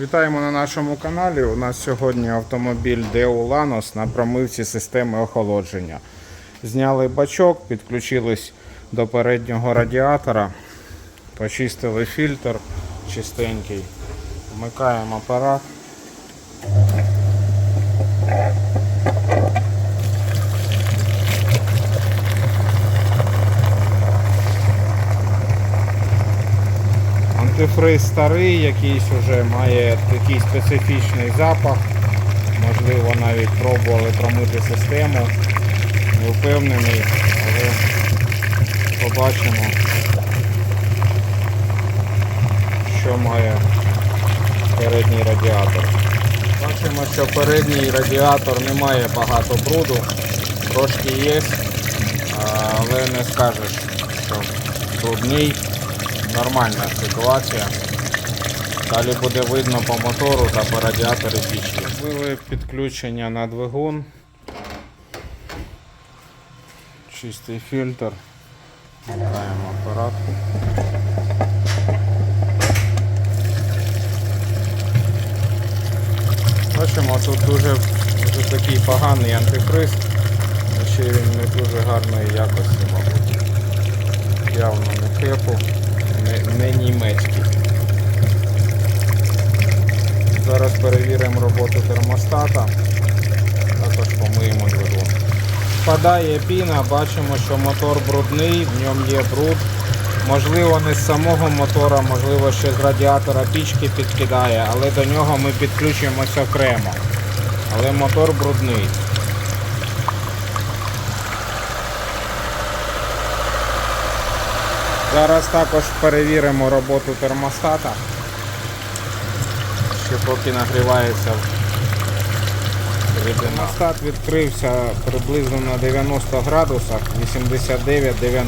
Вітаємо на нашому каналі. У нас сьогодні автомобіль Deo Lanos на промивці системи охолодження. Зняли бачок, підключились до переднього радіатора, почистили фільтр чистенький, вмикаємо апарат. Антифриз старий, якийсь вже має такий специфічний запах. Можливо, навіть пробували промити систему. Не впевнений, але побачимо, що має передній радіатор. Бачимо, що передній радіатор не має багато бруду, трошки є, але не скажеш, що брудний. Нормальна ситуація. Далі буде видно по мотору та по радіаторі пічки. Зробили підключення на двигун. Чистий фільтр. Вмикаємо апарат. Бачимо, тут дуже, дуже такий поганий антифриз. Ще він не дуже гарної якості, мабуть. Явно не хепу не, не німецький. Зараз перевіримо роботу термостата, також помиємо двигун. Спадає піна, бачимо, що мотор брудний, в ньому є бруд. Можливо, не з самого мотора, можливо, ще з радіатора пічки підкидає, але до нього ми підключимося окремо. Але мотор брудний. Зараз також перевіримо роботу термостата. Ще поки нагрівається рідина. Термостат відкрився приблизно на 90 градусах, 89-90.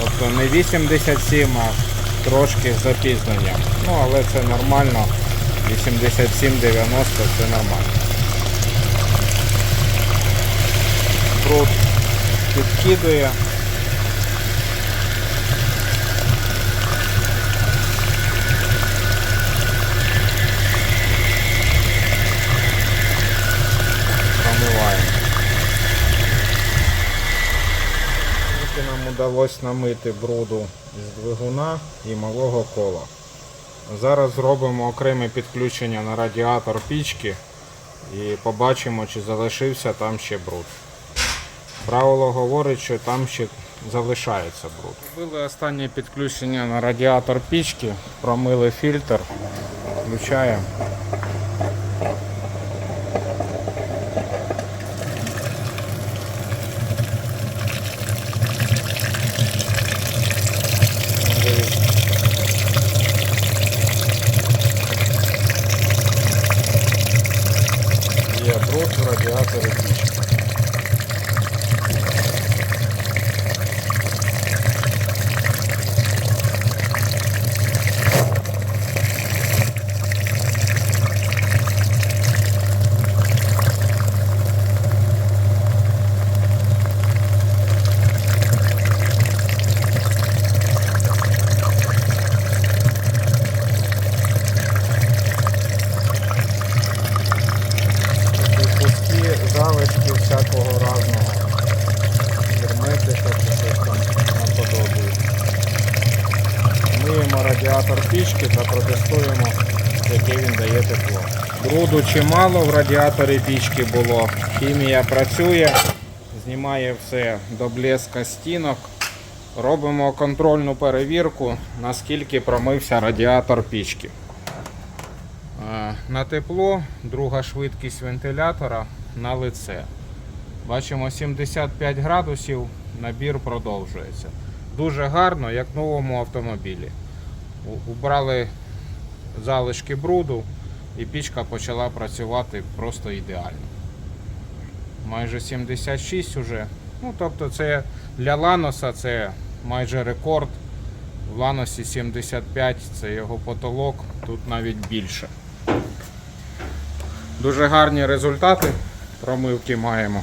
Тобто не 87, а трошки з запізненням. Ну, але це нормально. 87-90 це нормально. Бруд підкидує. Нам вдалося намити бруду з двигуна і малого кола. Зараз зробимо окреме підключення на радіатор пічки і побачимо, чи залишився там ще бруд. Правило говорить, що там ще залишається бруд. Зробили останнє підключення на радіатор пічки, промили фільтр, включаємо. Є бруд в радіаторі пічки. Такі куски, залишки всякого разного. Герметика чи щось там наподобає. Миємо радіатор пічки та протестуємо, яке він дає тепло. Бруду чимало в радіаторі пічки було. Хімія працює, знімає все до блеска стінок. Робимо контрольну перевірку, наскільки промився радіатор пічки. Е, На тепло, друга швидкість вентилятора на лице. Бачимо 75 градусів, набір продовжується. Дуже гарно, як в новому автомобілі. Убрали залишки бруду і пічка почала працювати просто ідеально. Майже 76 уже. Ну, тобто це для Ланоса це майже рекорд. В Ланосі 75 це його потолок, тут навіть більше. Дуже гарні результати промивки маємо.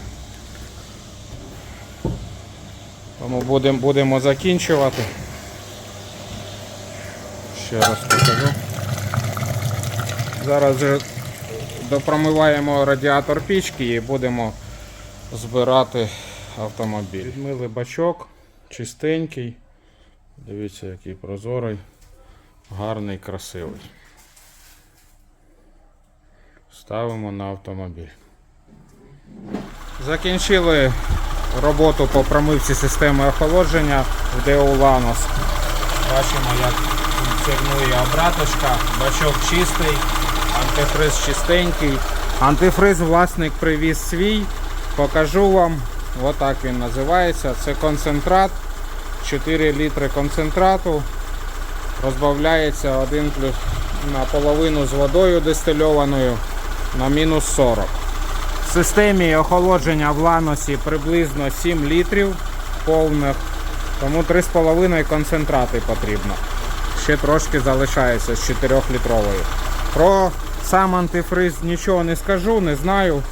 Тому будемо, будемо закінчувати. Ще раз покажу. Зараз вже допромиваємо радіатор пічки і будемо збирати автомобіль. Відмили бачок, чистенький. Дивіться, який прозорий, гарний, красивий. Ставимо на автомобіль. Закінчили роботу по промивці системи охолодження в ДО Ланос. Бачимо, як функціонує обраточка, бачок чистий, антифриз чистенький. Антифриз власник привіз свій. Покажу вам. Отак він називається. Це концентрат. 4 літри концентрату. Розбавляється 1 плюс наполовину з водою дистильованою на мінус 40. В системі охолодження в ланосі приблизно 7 літрів повних, тому 3,5 концентрати потрібно. Ще трошки залишається з 4-літрової. Про сам антифриз нічого не скажу, не знаю.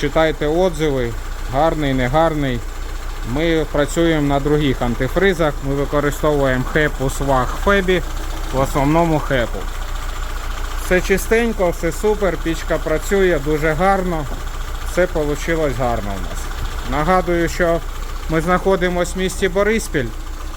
Читайте отзиви, гарний, негарний. Ми працюємо на других антифризах. Ми використовуємо хепу сваг Фебі, в основному хепу. Все чистенько, все супер, пічка працює дуже гарно. Все вийшло гарно у нас. Нагадую, що ми знаходимося в місті Бориспіль.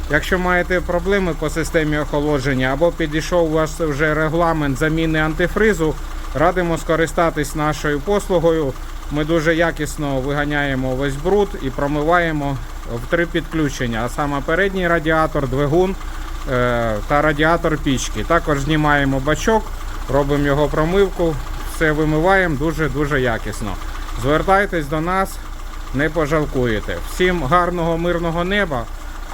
Якщо маєте проблеми по системі охолодження або підійшов у вас вже регламент заміни антифризу, радимо скористатись нашою послугою. Ми дуже якісно виганяємо весь бруд і промиваємо в три підключення, а саме передній радіатор, двигун е, та радіатор пічки. Також знімаємо бачок, робимо його промивку, все вимиваємо дуже-дуже якісно. Звертайтесь до нас, не пожалкуєте. Всім гарного мирного неба.